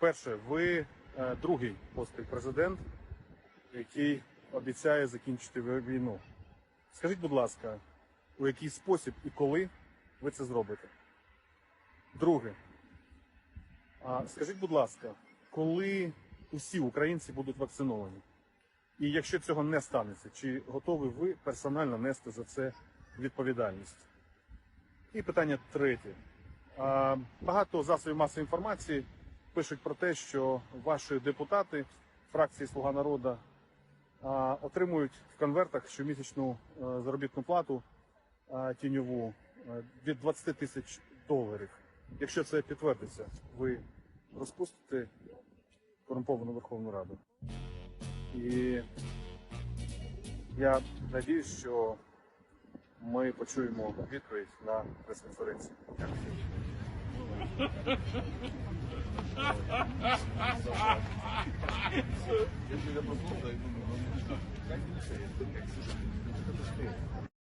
Перше, ви е, другий поспіль президент, який обіцяє закінчити війну. Скажіть, будь ласка, у який спосіб і коли ви це зробите? Друге, скажіть, будь ласка, коли усі українці будуть вакциновані? І якщо цього не станеться, чи готові ви персонально нести за це відповідальність? І питання третє. Багато засобів масової інформації пишуть про те, що ваші депутати фракції Слуга народу отримують в конвертах щомісячну е, заробітну плату тіньову е, від 20 тисяч доларів. Якщо це підтвердиться, ви розпустите корумповану Верховну Раду. І я надіюсь, що ми почуємо відповідь на прес-конференції. Дякую. Если я послушаю, я думаю, ну, как не